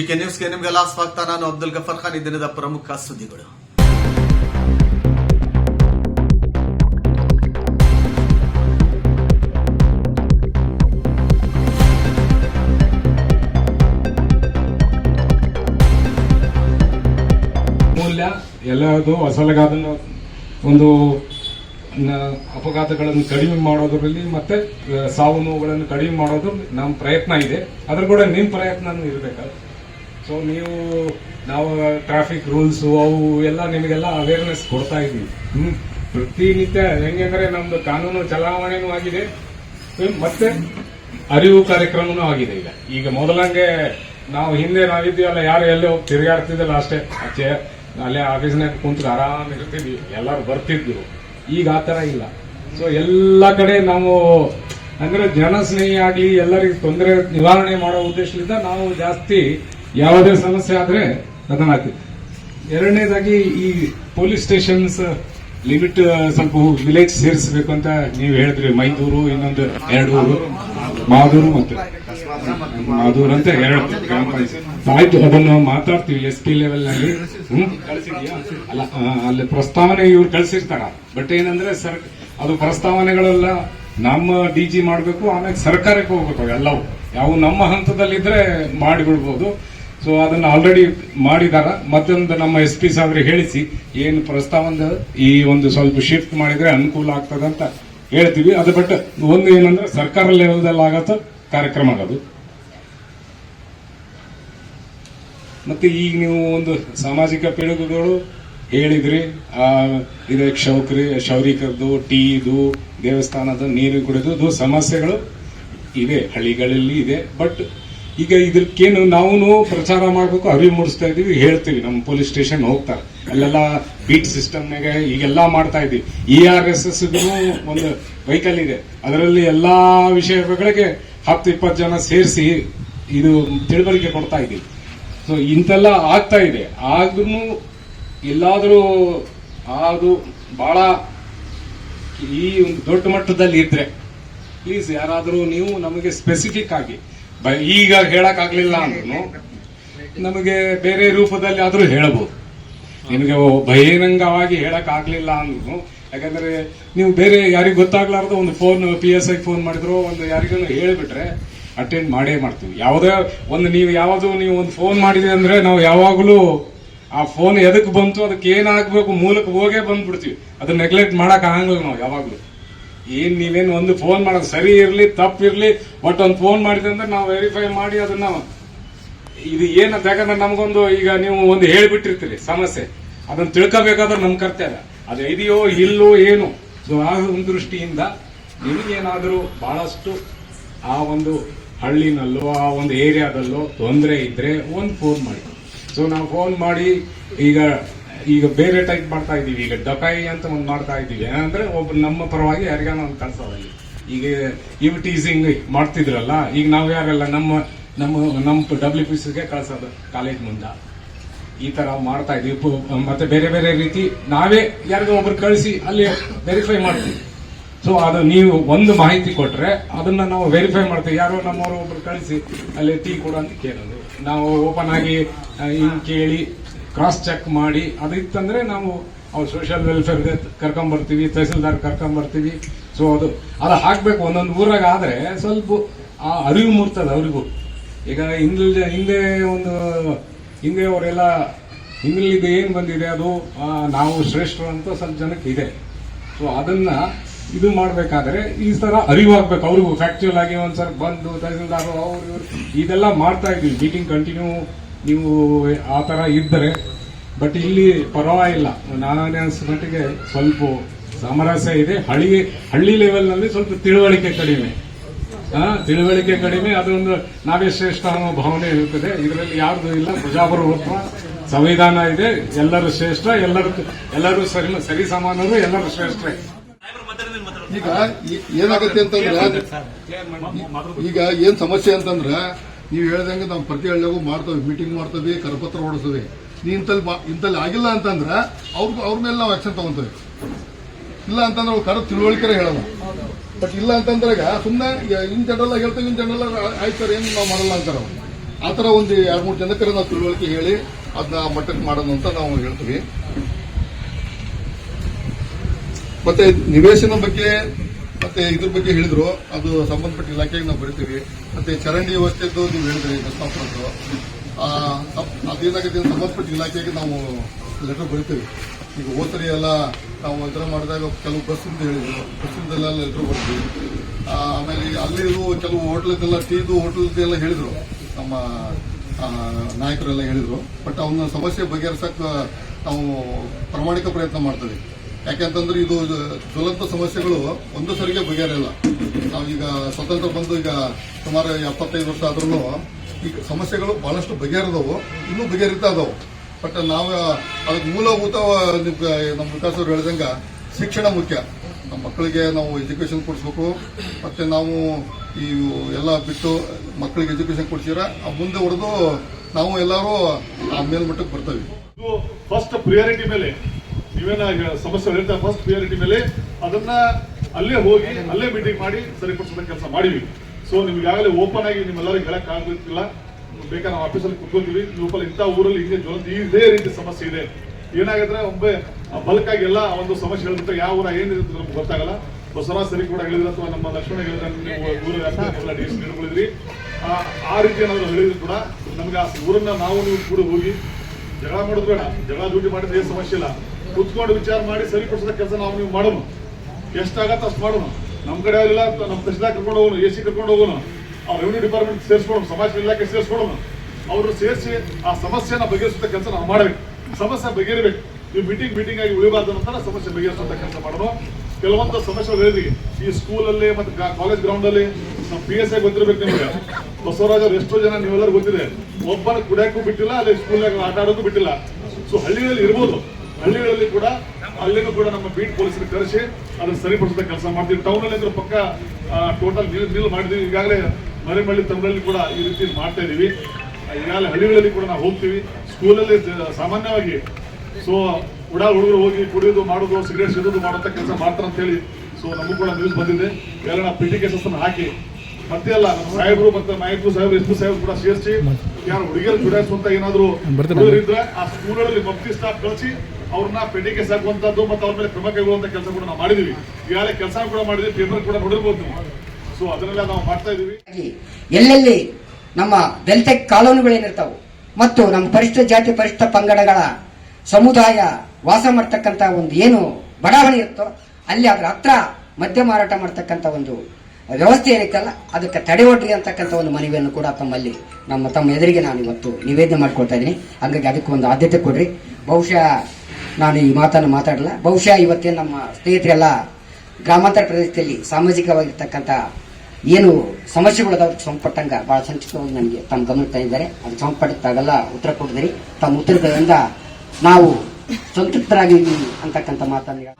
GK ನ್ಯೂಸ್ಗೆ ನಿಮಗೆಲ್ಲ ಸ್ವಾಗತ. ನಾನು ಅಬ್ದುಲ್ ಗಫರ್ ಖಾನ್. ಈ ದಿನದ ಪ್ರಮುಖ ಸುದ್ದಿಗಳು. ಮೌಲ್ಯ ಎಲ್ಲದು ಅಸಲಗಾದನ್ನ ಒಂದು ಅಪಘಾತಗಳನ್ನು ಕಡಿಮೆ ಮಾಡೋದರಲ್ಲಿ ಮತ್ತೆ ಸಾವು ನೋವುಗಳನ್ನು ಕಡಿಮೆ ಮಾಡೋದು ನಮ್ಮ ಪ್ರಯತ್ನ ಇದೆ. ಅದ್ರ ಕೂಡ ನಿಮ್ಮ ಪ್ರಯತ್ನ ಇರಬೇಕಲ್ಲ. ಸೊ ನೀವು ನಾವು ಟ್ರಾಫಿಕ್ ರೂಲ್ಸ್ ಅವು ಎಲ್ಲ ನಿಮಗೆಲ್ಲ ಅವೇರ್ನೆಸ್ ಕೊಡ್ತಾ ಇದ್ದೀವಿ. ಪ್ರತಿನಿತ್ಯ ಪ್ರತಿನಿತ್ಯ, ಹೆಂಗೆಂದ್ರೆ ನಮ್ದು ಕಾನೂನು ಚಲಾವಣೆನೂ ಆಗಿದೆ. ಮತ್ತೆ ಅರಿವು ಕಾರ್ಯಕ್ರಮನೂ ಆಗಿದೆ ಈಗ. ಈಗ ಮೊದಲಂಗೆ ನಾವು ಹಿಂದೆ ನಾವಿದ್ದೀವಲ್ಲ, ಯಾರು ಎಲ್ಲೋ ಹೋಗಿ ತಿರುಗಾಡ್ತಿದ್ದಲ್ಲ ಅಷ್ಟೇ. ಆಚೆ, ಅಲ್ಲೇ ಆಫೀಸ್ನಾಗ ಕುಂತು ಆರಾಮ್ ಇರ್ತೀವಿ ಎಲ್ಲರೂ ಬರ್ತಿದ್ರು. ಈಗ ಆ ಥರ ಇಲ್ಲ. ಸೊ ಎಲ್ಲ ಕಡೆ ನಾವು, ಅಂದ್ರೆ ಜನಸ್ನೇಹಿ ಆಗಲಿ, ಎಲ್ಲರಿಗೂ ತೊಂದರೆ ನಿವಾರಣೆ ಮಾಡೋ ಉದ್ದೇಶದಿಂದ ನಾವು ಜಾಸ್ತಿ ಯಾವುದೇ ಸಮಸ್ಯೆ ಆದ್ರೆ ಅದನ್ನ ಹಾಕ್ತೀವಿ ಎರಡನೇದಾಗಿ ಈ ಪೊಲೀಸ್ ಸ್ಟೇಷನ್ಸ್ ಲಿಮಿಟ್ ಸ್ವಲ್ಪ ವಿಲೇಜ್ ಸೇರಿಸಬೇಕು ಅಂತ ನೀವು ಹೇಳಿದ್ರಿ. ಮೈದೂರು, ಇನ್ನೊಂದು ಎರಡು ಊರು. ಮಾದೂರು ಮತ್ತೆ ಮಾದೂರು ಅಂತ ಎರಡು ಗ್ರಾಮ ಪಂಚಾಯತ್. ಆಯ್ತು ಅದನ್ನು ಮಾತಾಡ್ತೀವಿ ಎಸ್ ಪಿ ಲೆವೆಲ್ನಲ್ಲಿ ಅಲ್ಲ ಅಲ್ಲಿ ಪ್ರಸ್ತಾವನೆ ಇವ್ರು ಕಳ್ಸಿರ್ತಾರ. ಬಟ್ ಏನಂದ್ರೆ ಸರ್, ಅದು ಪ್ರಸ್ತಾವನೆಗಳೆಲ್ಲ ನಮ್ಮ ಡಿ ಜಿ ಮಾಡಬೇಕು, ಆಮೇಲೆ ಸರ್ಕಾರಕ್ಕೆ ಹೋಗ್ಬೇಕು. ಎಲ್ಲವೂ. ಯಾವ ನಮ್ಮ ಹಂತದಲ್ಲಿದ್ರೆ ಮಾಡಿಬಿಡ್ಬೋದು ಸೊ ಅದನ್ನ ಆಲ್ರೆಡಿ ಮಾಡಿದಾರ. ಮತ್ತೊಂದು ನಮ್ಮ ಎಸ್ ಪಿ ಸಾಹೇಬ್ರಿಗೆ ಹೇಳಿಸಿ, ಏನು ಪ್ರಸ್ತಾವನೆ ಈ ಒಂದು ಸ್ವಲ್ಪ ಶಿಫ್ಟ್ ಮಾಡಿದ್ರೆ ಅನುಕೂಲ ಆಗ್ತದೆ ಅಂತ ಹೇಳ್ತೀವಿ. ಅದು ಬಟ್ ಒಂದು ಏನಂದ್ರೆ ಸರ್ಕಾರ ಲೆವೆಲ್ದಲ್ಲಿ ಆಗತ್ತ ಕಾರ್ಯಕ್ರಮ ಆಗೋದು. ಮತ್ತೆ ಈಗ ನೀವು ಒಂದು ಸಾಮಾಜಿಕ ಪಿಡುಗುಗಳು ಹೇಳಿದ್ರಿ. ಆ, ಇದೆ ಶೌಕ್ರಿ ಟೀ ಟೀದು, ದೇವಸ್ಥಾನದ ನೀರು ಕುಡಿದು ಸಮಸ್ಯೆಗಳು ಇದೆ. ಹಳ್ಳಿಗಳಲ್ಲಿ ಇದೆ. ಬಟ್ ಈಗ ಇದಕ್ಕೇನು ನಾವು ಪ್ರಚಾರ ಮಾಡಬೇಕು, ಅರಿವು ಮೂಡಿಸ್ತಾ ಇದೀವಿ ಹೇಳ್ತೀವಿ. ನಮ್ಮ ಪೊಲೀಸ್ ಸ್ಟೇಷನ್ ಹೋಗ್ತಾರೆ. ಅಲ್ಲೆಲ್ಲ ಬೀಟ್ ಸಿಸ್ಟಮ್ನಾಗ ಈಗೆಲ್ಲ ಮಾಡ್ತಾ ಇದೀವಿ ಇ ಆರ್ ಎಸ್ ಎಸ್ ಒಂದು ವೆಹಿಕಲ್ ಇದೆ. ಅದರಲ್ಲಿ ಎಲ್ಲಾ ವಿಷಯಗಳಿಗೆ ಹತ್ತು, ಇಪ್ಪತ್ತು ಜನ ಸೇರಿಸಿ ಇದು ತಿಳುವಳಿಕೆ ಕೊಡ್ತಾ ಇದೀವಿ ಸೊ ಇಂತೆಲ್ಲ ಆಗ್ತಾ ಇದೆ. ಆದ್ರೂ ಎಲ್ಲಾದರೂ ಅದು ಬಹಳ ಈ ಒಂದು ದೊಡ್ಡ ಮಟ್ಟದಲ್ಲಿ ಇದ್ರೆ ಪ್ಲೀಸ್ ಯಾರಾದರೂ ನೀವು ನಮಗೆ ಸ್ಪೆಸಿಫಿಕ್ ಆಗಿ ಈಗ ಹೇಳಕ್ ಆಗ್ಲಿಲ್ಲ ಅಂದ್ರೂ ನಮಗೆ ಬೇರೆ ರೂಪದಲ್ಲಿ ಆದ್ರೂ ಹೇಳಬಹುದು ನಿಮಗೆ ಬಹಿರಂಗವಾಗಿ ಹೇಳಕ್ ಆಗ್ಲಿಲ್ಲ ಅಂದ್ರೂ ಯಾಕಂದ್ರೆ ನೀವು ಬೇರೆ ಯಾರಿಗೂ ಗೊತ್ತಾಗ್ಲಾರ್ದು ಒಂದು phone P S I phone ಮಾಡಿದ್ರು ಒಂದು ಯಾರಿಗೂ ಹೇಳಿಬಿಟ್ರೆ ಅಟೆಂಡ್ ಮಾಡೇ ಮಾಡ್ತೀವಿ. ಯಾವುದೇ ಒಂದು ನೀವು ಯಾವುದು ನೀವು ಒಂದು ಫೋನ್ ಮಾಡಿದ್ರಿ ಅಂದ್ರೆ ನಾವು ಯಾವಾಗಲೂ ಆ ಫೋನ್ ಎದಕ್ಕೆ ಬಂತು ಅದಕ್ಕೆ ಏನಾಗಬೇಕು ಮೂಲಕ ಹೋಗೇ ಬಂದ್ಬಿಡ್ತೀವಿ. ಅದನ್ನ ನೆಗ್ಲೆಕ್ಟ್ ಮಾಡಕ್ ಆಗಂಗಿಲ್ಲ ನಾವು ಯಾವಾಗ್ಲೂ. ಏನ್ ನೀವೇನು ಒಂದು ಫೋನ್ ಮಾಡೋದು ಸರಿ ಇರ್ಲಿ ತಪ್ಪಿರ್ಲಿ ಬಟ್ ಒಂದು ಫೋನ್ ಮಾಡಿದ್ರೆ ಅಂದ್ರೆ ನಾವು ವೆರಿಫೈ ಮಾಡಿ ಅದನ್ನ ಇದು ಏನಂತ ಯಾಕಂದ್ರೆ ನಮಗೊಂದು ಈಗ ನೀವು ಒಂದು ಹೇಳಿಬಿಟ್ಟಿರ್ತೀರಿ ಸಮಸ್ಯೆ. ಅದನ್ನ ತಿಳ್ಕೋಬೇಕಾದ್ರೆ ನಮ್ ಕರ್ತವ್ಯ. ಅದು ಇದೆಯೋ ಇಲ್ಲೋ ಏನು. ಸೊ ಆ ಒಂದು ದೃಷ್ಟಿಯಿಂದ ನಿಮಗೇನಾದರೂ ಬಹಳಷ್ಟು ಆ ಒಂದು ಹಳ್ಳಿನಲ್ಲೋ, ಆ ಒಂದು ಏರಿಯಾದಲ್ಲೋ ತೊಂದರೆ ಇದ್ರೆ ಒಂದು ಫೋನ್ ಮಾಡಿ. ಸೊ ನಾವು ಫೋನ್ ಮಾಡಿ ಈಗ ಈಗ ಬೇರೆ ಟೈಪ್ ಮಾಡ್ತಾ ಇದೀವಿ ಈಗ ಡಕಾಯಿ ಅಂತ ಒಂದು ಮಾಡ್ತಾ ಇದೀವಿ ಏನಂದ್ರೆ ಒಬ್ರು ನಮ್ಮ ಪರವಾಗಿ ಯಾರಿಗಾನ ಒಂದು ಕಳ್ಸೋದಲ್ಲಿ ಈಗ ಇವ್ ಟೀಸಿಂಗ್ ಮಾಡ್ತಿದ್ರಲ್ಲ, ಈಗ ನಾವು ಯಾರೆಲ್ಲ ನಮ್ಮ ನಮ್ಮ ನಮ್ಮ ಡಬ್ಲ್ಯೂ ಪಿ ಸಿಗೆ ಕಳ್ಸೋದು ಕಾಲೇಜ್ ಮುಂದೆ. ಈ ತರ ಮಾಡ್ತಾ ಇದ್ವಿ ಮತ್ತೆ ಬೇರೆ ಬೇರೆ ರೀತಿ ನಾವೇ ಯಾರಿಗೋ ಒಬ್ರು ಕಳಿಸಿ ಅಲ್ಲಿ ವೆರಿಫೈ ಮಾಡ್ತೀವಿ. ಸೊ ಅದು ನೀವು ಒಂದು ಮಾಹಿತಿ ಕೊಟ್ರೆ ಅದನ್ನ ನಾವು ವೆರಿಫೈ ಮಾಡ್ತೀವಿ. ಯಾರೋ ನಮ್ಮವರು ಒಬ್ರು ಕಳಿಸಿ ಅಲ್ಲಿ ಟೀ ಕೊಡು ಅಂತ ಕೇಳೋದು. ನಾವು ಓಪನ್ ಆಗಿ ಹಿಂಗ್ ಕೇಳಿ ಕ್ರಾಸ್ ಚೆಕ್ ಮಾಡಿ ಅದಿತ್ತಂದ್ರೆ ನಾವು ಅವ್ರು ಸೋಷಿಯಲ್ ವೆಲ್ಫೇರ್ಗೆ ಕರ್ಕೊಂಬರ್ತೀವಿ, ತಹಸೀಲ್ದಾರ್ ಕರ್ಕೊಂಬರ್ತೀವಿ. ಸೊ ಅದು ಅದು ಹಾಕ್ಬೇಕು. ಒಂದೊಂದು ಊರಾಗ ಆದರೆ ಸ್ವಲ್ಪ ಆ ಅರಿವು ಮೂಡ್ತದೆ ಅವರಿಗೂ. ಈಗ ಹಿಂದಿಲ್ ಹಿಂದೆ ಒಂದು, ಹಿಂದೆ ಅವರೆಲ್ಲ ಹಿಂದಿಲಿದ್ದು ಏನು ಬಂದಿದೆ ಅದು ನಾವು ಶ್ರೇಷ್ಠರು ಅಂತ ಸ್ವಲ್ಪ ಜನಕ್ಕೆ ಇದೆ. ಸೊ ಅದನ್ನ ಇದು ಮಾಡಬೇಕಾದ್ರೆ ಈ ತರ ಅರಿವಾಗ್ಬೇಕು ಅವ್ರಿಗೂ. ಫ್ಯಾಕ್ಚುಯಲ್ ಆಗಿ ಒಂದ್ಸಲ ಬಂದು ತಹಸೀಲ್ದಾರ್, ಅವ್ರು, ಇವ್ರು, ಇದೆಲ್ಲ ಮಾಡ್ತಾ ಇದೀವಿ ಮೀಟಿಂಗ್ ಕಂಟಿನ್ಯೂ ನೀವು ಆ ಥರ ಇದ್ದರೆ ಬಟ್ ಇಲ್ಲಿ ಪರವಾಗಿಲ್ಲ. ನಾನೇ ಅನ್ಸಿದ ಮಟ್ಟಿಗೆ ಸ್ವಲ್ಪ ಸಾಮರಸ್ಯ ಇದೆ. ಹಳ್ಳಿ ಹಳ್ಳಿ ಲೆವೆಲ್ನಲ್ಲಿ ಸ್ವಲ್ಪ ತಿಳುವಳಿಕೆ ಕಡಿಮೆ. ತಿಳುವಳಿಕೆ ಕಡಿಮೆ ಅದೊಂದು ನಾವೇ ಶ್ರೇಷ್ಠ ಅನ್ನೋ ಭಾವನೆ ಇರುತ್ತದೆ. ಇದರಲ್ಲಿ ಯಾರ್ದು ಇಲ್ಲ. ಪ್ರಜಾಪ್ರಭುತ್ವ ಸಂವಿಧಾನ ಇದೆ. ಎಲ್ಲರೂ ಶ್ರೇಷ್ಠ ಎಲ್ಲರೂ ಎಲ್ಲರೂ ಸರಿ ಸರಿ ಸಮಾನರು ಎಲ್ಲರೂ ಶ್ರೇಷ್ಠ. ಈಗ ಏನಾಗುತ್ತೆ ಅಂತಂದ್ರೆ ಈಗ ಏನ್ ಸಮಸ್ಯೆ ಅಂತಂದ್ರ ನೀವು ಹೇಳ್ದಂಗೆ ನಾವು ಪ್ರತಿ ಹಳ್ಳಿಗೂ ಮಾಡ್ತೇವೆ ಮೀಟಿಂಗ್ ಮಾಡ್ತೇವೆ, ಕರಪತ್ರ ಹೊಡಿಸ್ತೇವೆ ನೀ ಇಂತಲ್ಲಿ ಇಂತಲ್ಲಿ ಆಗಿಲ್ಲ ಅಂತಂದ್ರೆ ಅವ್ರ ಅವ್ರ ಮೇಲೆ ನಾವು ಆಕ್ಷನ್ ತಗೊಂತೇವೆ. ಇಲ್ಲ ಅಂತಂದ್ರೆ ಅವ್ರು ಕರೆ ತಿಳುವಳಿಕೆ ಹೇಳಲ್ಲ. ಬಟ್ ಇಲ್ಲ ಅಂತಂದ್ರಾಗ ಸುಮ್ಮನೆ ಇನ್ ಜನರಲ್ ಆಗಿ ಹೇಳ್ತೇವೆ, ಇನ್ ಜನರಲ್ ಆಯ್ತಾರೆ ಏನು ನಾವು ಮಾಡಲ್ಲ ಅಂತಾರ ಆ ಥರ ಒಂದು ಎರಡು ಮೂರು ಜನಕ್ಕೆ ನಾವು ತಿಳುವಳಿಕೆ ಹೇಳಿ ಅದನ್ನ ಮಟ್ಟಕ್ಕೆ ಮಾಡೋಣ ಅಂತ ನಾವು ಹೇಳ್ತೀವಿ. ಮತ್ತೆ ನಿವೇಶನ ಬಗ್ಗೆ ಮತ್ತೆ ಇದ್ರ ಬಗ್ಗೆ ಹೇಳಿದ್ರು. ಅದು ಸಂಬಂಧಪಟ್ಟ ಇಲಾಖೆಗೆ ನಾವು ಬರಿತೀವಿ. ಮತ್ತೆ ಚರಂಡಿ ವ್ಯವಸ್ಥೆದ್ದು ನೀವು ಹೇಳಿದ್ರಿ ದಸ್ತಾಪುರದ್ದು ಅದೇನಾಗುತ್ತೆ ಸಂಬಂಧಪಟ್ಟ ಇಲಾಖೆಗೆ ನಾವು ಲೆಟರ್ ಬರಿತೀವಿ. ಈಗ ಹೋಸರಿ ಎಲ್ಲ ನಾವು ಇದರ ಮಾಡಿದಾಗ ಕೆಲವು ಬಸ್ಸಿಂದ ಹೇಳಿದ್ರು. ಬಸ್ಸಿಂದೆಲ್ಲ ಲೆಟರ್ ಬರ್ತೀವಿ ಆಮೇಲೆ ಅಲ್ಲಿ ಇರುವ ಕೆಲವು ಹೋಟ್ಲದ್ದೆಲ್ಲ ಟೀದು ಹೋಟ್ಲದ್ದೆಲ್ಲ ಹೇಳಿದ್ರು. ನಮ್ಮ ನಾಯಕರೆಲ್ಲ ಹೇಳಿದ್ರು. ಬಟ್ ಅವನ ಸಮಸ್ಯೆ ಬಗೆಹರಿಸಕ್ ನಾವು ಪ್ರಾಮಾಣಿಕ ಪ್ರಯತ್ನ ಮಾಡ್ತೀವಿ. ಯಾಕೆಂತಂದ್ರೆ ಇದು ಜ್ವಲಂತ ಸಮಸ್ಯೆಗಳು ಒಂದು ಸರಿಗೆ ಬಗೆಹರಿಲ್ಲ ನಾವೀಗ ಸ್ವತಂತ್ರ ಬಂದು ಈಗ ಸುಮಾರು ಎಪ್ಪತ್ತೈದು ವರ್ಷ ಆದ್ರೂ ಈಗ ಸಮಸ್ಯೆಗಳು ಬಹಳಷ್ಟು ಬಗೆಹರಿದವು, ಇನ್ನೂ ಬಗೆಹರಿತಾ ಇದಾವೆ. ಬಟ್ ನಾವು, ಅದಕ್ಕೆ ಮೂಲಭೂತ ನಮ್ಮ ವಿಕಾಸ್ ಅವರು ಹೇಳಿದಂಗ ಶಿಕ್ಷಣ ಮುಖ್ಯ. ನಮ್ಮ ಮಕ್ಕಳಿಗೆ ನಾವು ಎಜುಕೇಶನ್ ಕೊಡಿಸ್ಬೇಕು, ಮತ್ತೆ ನಾವು ಈ ಎಲ್ಲ ಬಿಟ್ಟು ಮಕ್ಕಳಿಗೆ ಎಜುಕೇಶನ್ ಕೊಡ್ಸಿರ ಮುಂದೆ ಹೊಡೆದು ನಾವು ಎಲ್ಲರೂ ಆ ಮೇಲ್ಮಟ್ಟಕ್ಕೆ ಬರ್ತೇವೆ. ಫಸ್ಟ್ ಪ್ರಿಯಾರಿಟಿ ಮೇಲೆ ನೀವೇನ ಸಮಸ್ಯೆ ಹೇಳ್ತಾ ಫಸ್ಟ್ ಪ್ರಿಯಾರಿಟಿ ಮೇಲೆ ಅದನ್ನ ಅಲ್ಲೇ ಹೋಗಿ ಅಲ್ಲೇ ಮೀಟಿಂಗ್ ಮಾಡಿ ಸರಿಪಡಿಸೋದ ಕೆಲಸ ಮಾಡಿವಿ. ಸೊ ನಿಮ್ಗೆ ಆಗಲೇ ಓಪನ್ ಆಗಿ ನಿಮ್ಮೆಲ್ಲರಿಗೂ ಹೇಳಕ್ ಆಗೋದಿಲ್ಲ. ಬೇಕಾದ್ರೆ ನಾವು ಆಫೀಸಲ್ಲಿ ಕುತ್ಕೋತೀವಿ. ಲೋಕಲ್ ಇಂಥ ಊರಲ್ಲಿ ಹಿಂಗೆ ಜ್ವಲಂತ ಇದೇ ರೀತಿ ಸಮಸ್ಯೆ ಇದೆ. ಏನಾಗಿದ್ರೆ ಒಮ್ಮೆ ಬಲ್ಕ್ ಆಗಿ ಎಲ್ಲ ಒಂದು ಸಮಸ್ಯೆ ಹೇಳ್ಬಿಟ್ಟು ಯಾವ ಊರ ಏನಿರುತ್ತೆ ನಮ್ಗೆ ಗೊತ್ತಾಗಲ್ಲ. ಬಸವರಾಜ್ ಸರಿ ಕೂಡ ಹೇಳಿದ್ರೆ ಅಥವಾ ನಮ್ಮ ಲಕ್ಷ್ಮಣ ಹೇಳಿದ್ರೆ ನೀವು ದೂರ ಎಲ್ಲ ಡಿ ಹಿಡ್ಕೊಂಡಿದ್ರಿ ಆ- ಆ ರೀತಿ ಏನಾದ್ರು ಹೇಳಿದ್ರು ಕೂಡ ನಮ್ಗೆ ಆ ಊರನ್ನ ನಾವು ನೀವು ಕೂಡ ಹೋಗಿ ಜಗಳ ಮಾಡೋದು ಬೇಡ. ಜಗಳ ಡ್ಯೂಟಿ ಮಾಡಿದ್ರೆ ಏನು ಸಮಸ್ಯೆ ಇಲ್ಲ. ಕುತ್ಕೊಂಡು ವಿಚಾರ ಮಾಡಿ ಸರಿಪಡಿಸೋ ಕೆಲಸ ನಾವು ನೀವು ಮಾಡೋಣ ಎಷ್ಟಾಗತ್ತೆ ಅಷ್ಟು ಮಾಡೋಣ ನಮ್ಮ ಕಡೆ ಅವರಿಲ್ಲ ನಮ್ಮ ತಹಸೀಲ್ದಾರ್ ಕರ್ಕೊಂಡು ಹೋಗೋಣ ಎ ಸಿ ಕರ್ಕೊಂಡು ಹೋಗೋಣ ಆ ರೆವಿನ್ಯೂ ಡಿಪಾರ್ಟ್ಮೆಂಟ್ ಸೇರಿಸ್ಕೊಡೋಣ ಸಮಾಜ ಇಲಾಖೆ ಸೇರಿಸ್ಕೊಡೋಣ ಅವರು ಸೇರಿಸಿ ಆ ಸಮಸ್ಯೆನ ಬಗೆಹರಿಸುವಂಥ ಕೆಲಸ ನಾವು ಮಾಡಬೇಕು. ಸಮಸ್ಯೆ ಬಗೆಹರಿಬೇಕು. ನೀವು ಮೀಟಿಂಗ್ ಮೀಟಿಂಗ್ ಆಗಿ ಉಳಿಬಾರ್ದು ಅಂತ ಸಮಸ್ಯೆ ಬಗೆಹರಿಸುವಂತ ಕೆಲಸ ಮಾಡೋಣ ಕೆಲವೊಂದು ಹೇಳಿದ್ವಿ. ಈ ಸ್ಕೂಲಲ್ಲಿ ಮತ್ತೆ ಕಾಲೇಜ್ ಗ್ರೌಂಡ್ ಅಲ್ಲಿ ನಮ್ಮ ಪಿ ಎಸ್ ಐ ಗೊತ್ತಿರ್ಬೇಕು ನಿಮಗೆ. ಬಸವರಾಜ್ ಅವ್ರು ಎಷ್ಟೋ ಜನ ನೀವೆಲ್ಲರೂ ಗೊತ್ತಿದೆ. ಒಬ್ಬನ ಕುಡಿಯಕ್ಕೂ ಬಿಟ್ಟಿಲ್ಲ ಅಲ್ಲಿ ಸ್ಕೂಲ್ನಾಗ ಆಟ ಆಡೋಕ್ಕೂ ಬಿಟ್ಟಿಲ್ಲ. ಸೊ ಹಳ್ಳಿಯಲ್ಲಿ ಇರ್ಬೋದು. ಹಳ್ಳಿಗಳಲ್ಲಿ ಕೂಡ ಅಲ್ಲಿನೂ ಕೂಡ ನಮ್ಮ ಬೀಟ್ ಪೊಲೀಸರು ಕರೆಸಿ ಅದನ್ನ ಸರಿಪಡಿಸಿದ ಕೆಲಸ ಮಾಡ್ತೀವಿ. ಟೌನ್ ಅಲ್ಲಿ ಅಂದ್ರೆ ಪಕ್ಕ ಟೋಟಲ್ ನೀಲ್ ನೀಲ್ ಮಾಡಿದೀವಿ. ಈಗಾಗಲೇ ಮರಿಮಳ್ಳಿ ತಮ್ಮಲ್ಲಿ ಕೂಡ ಈ ರೀತಿ ಮಾಡ್ತಾ ಇದೀವಿ. ಈಗಾಗಲೇ ಹಳ್ಳಿಗಳಲ್ಲಿ ಕೂಡ ನಾವು ಹೋಗ್ತೀವಿ. ಸ್ಕೂಲಲ್ಲಿ ಸಾಮಾನ್ಯವಾಗಿ ಸೊ ಉಡಾ ಹುಡುಗರು ಹೋಗಿ ಕುಡಿಯೋದು ಮಾಡೋದು ಸಿಗರೇಟ್ ಸಿಗೋದು ಮಾಡೋಂಥ ಕೆಲಸ ಮಾಡ್ತಾರೆ ಅಂತ ಹೇಳಿ ಸೊ ನಮಗೂ ಕೂಡ ನ್ಯೂಸ್ ಬಂದಿದೆ. ಎಲ್ಲ ಪಿ ಟಿ ಕೇಸಸ್ ಅನ್ನು ಹಾಕಿ ಮತ್ತೆ ಅಲ್ಲ ನಮ್ಮ ಸಾಹೇಬರು ಮತ್ತೆ ನಾಯಕರು ಸಾಹೇಬರು ಪಿ ಸಾಹೇಬರು ಕೂಡ ಸೇರಿಸಿ ಯಾರು ಹುಡುಗಿಯರು ಚುಡಾಯಿಸುವಂತ ಏನಾದ್ರು ಇದ್ರೆ ಆ ಸ್ಕೂಲ್ಗಳಲ್ಲಿ ಮಫ್ತಿ ಸ್ಟಾಫ್ ಕಳಿಸಿ ಅವ್ರನ್ನ ಪೆಂಡಿ ಕೇಸ್ ಹಾಕುವಂತದ್ದು ಮತ್ತೆ ಅವ್ರ ಮೇಲೆ ಕ್ರಮ ಕೈಗೊಳ್ಳುವಂತ ಕೆಲಸ ಕೂಡ ನಾವು ಮಾಡಿದೀವಿ. ಈಗಾಗಲೇ ಕೆಲಸ ಕೂಡ ಮಾಡಿದ್ವಿ ಪೇಪರ್ ಕೂಡ ನೋಡಿರ್ಬೋದು ಸೊ ಅದನ್ನೆಲ್ಲ ನಾವು ಮಾಡ್ತಾ ಇದೀವಿ. ಎಲ್ಲೆಲ್ಲಿ ನಮ್ಮ ದಲಿತ ಕಾನೂನುಗಳೇನಿರ್ತಾವೆ ಮತ್ತು ನಮ್ಮ ಪರಿಶಿಷ್ಟ ಜಾತಿ ಪರಿಶಿಷ್ಟ ಪಂಗಡಗಳ ಸಮುದಾಯ ವಾಸ ಮಾಡ್ತಕ್ಕಂಥ ಒಂದು ಏನು ಬಡಾವಣೆ ಇರುತ್ತೋ ಅಲ್ಲಿ ಅದರ ಹತ್ರ ಮದ್ಯ ಮಾರಾಟ ಮಾಡ್ತಕ್ಕಂಥ ಒಂದು ವ್ಯವಸ್ಥೆ ಏನೈತಲ್ಲ ಅದಕ್ಕೆ ತಡೆ ಒಡ್ರಿ ಅಂತಕ್ಕಂಥ ಒಂದು ಮನವಿಯನ್ನು ಕೂಡ ತಮ್ಮಲ್ಲಿ ನಮ್ಮ ತಮ್ಮ ಎದುರಿಗೆ ನಾನು ಇವತ್ತು ನಿವೇದನೆ ಮಾಡ್ಕೊಳ್ತಾ ಇದ್ದೀನಿ. ಹಂಗಾಗಿ ಅದಕ್ಕೆ ಒಂದು ಆದ್ಯತೆ ಕೊಡ್ರಿ. ಬಹುಶಃ ನಾನು ಈ ಮಾತನ್ನು ಮಾತಾಡಲ್ಲ ಬಹುಶಃ ಇವತ್ತೇ ನಮ್ಮ ಸ್ನೇಹಿತರೆಲ್ಲ ಗ್ರಾಮಾಂತರ ಪ್ರದೇಶದಲ್ಲಿ ಸಾಮಾಜಿಕವಾಗಿರ್ತಕ್ಕಂಥ ಏನು ಸಮಸ್ಯೆಗಳು ಅದಾವ ಸಂಪಟ್ಟಂಗ ಬಹಳ ಸಂಚಿತವಾಗಿ ನನಗೆ ತಮ್ಮ ಗಮನಿಸ್ತಾ ಇದ್ದಾರೆ ಅದು ಸಂಪಟ್ಟಾಗಲ್ಲ ಉತ್ತರ ಕೊಟ್ಟಿದ್ದೀರಿ ತಮ್ಮ ಉತ್ತರಗಳಿಂದ ನಾವು ಸಂತೃಪ್ತರಾಗಿದ್ದೀವಿ ಅಂತಕ್ಕಂಥ ಮಾತನ್ನು